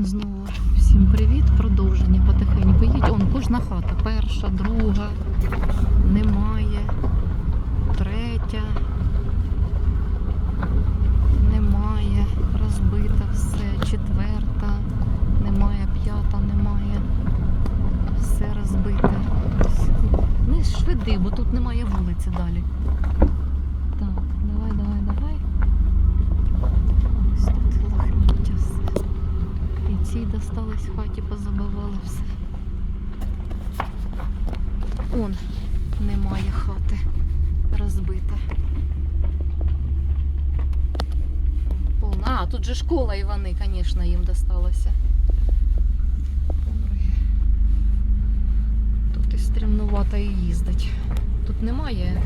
Знову всім привіт, продовження потихеньку. Їдь, он кожна хата. Перша, друга, немає. Третя. Немає. Розбита все. Четверта. Немає. П'ята, немає. Все розбите. Не швиди, бо тут немає вулиці далі. Так, давай, давай, давай. Ось тут лахміття все. Достались в хаті, позабивали все. Он немає хати. Розбита. А, тут же школа і вони, звісно, їм досталося. Тут і стрімнувато і їздить. Тут немає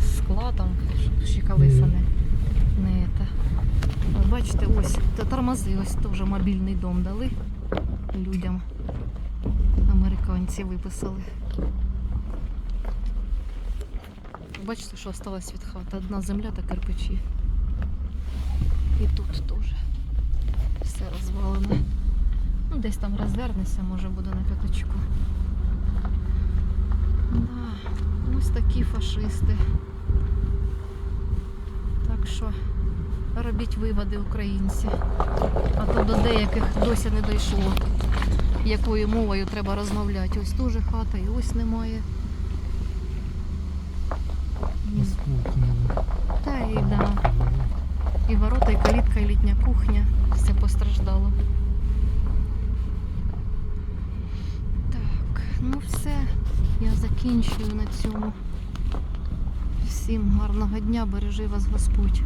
скла там, щоб ще колеса не, Бачите, ось та тормози, ось теж мобільний дом дали людям. Американці виписали. Бачите, що осталось від хати? Одна земля та кирпичі. І тут теж все розвалене. Ну, десь там розвернеться, може буде на п'ятачку. Да, ось такі фашисти. Так що робіть виводи українці. А то до деяких досі не дійшло, якою мовою треба розмовляти. Ось дуже хата і ось немає. Та і да. І ворота, і калітка, і літня кухня. Все постраждало. Так, ну все. Я закінчую на цьому. Всім гарного дня, бережи вас Господь.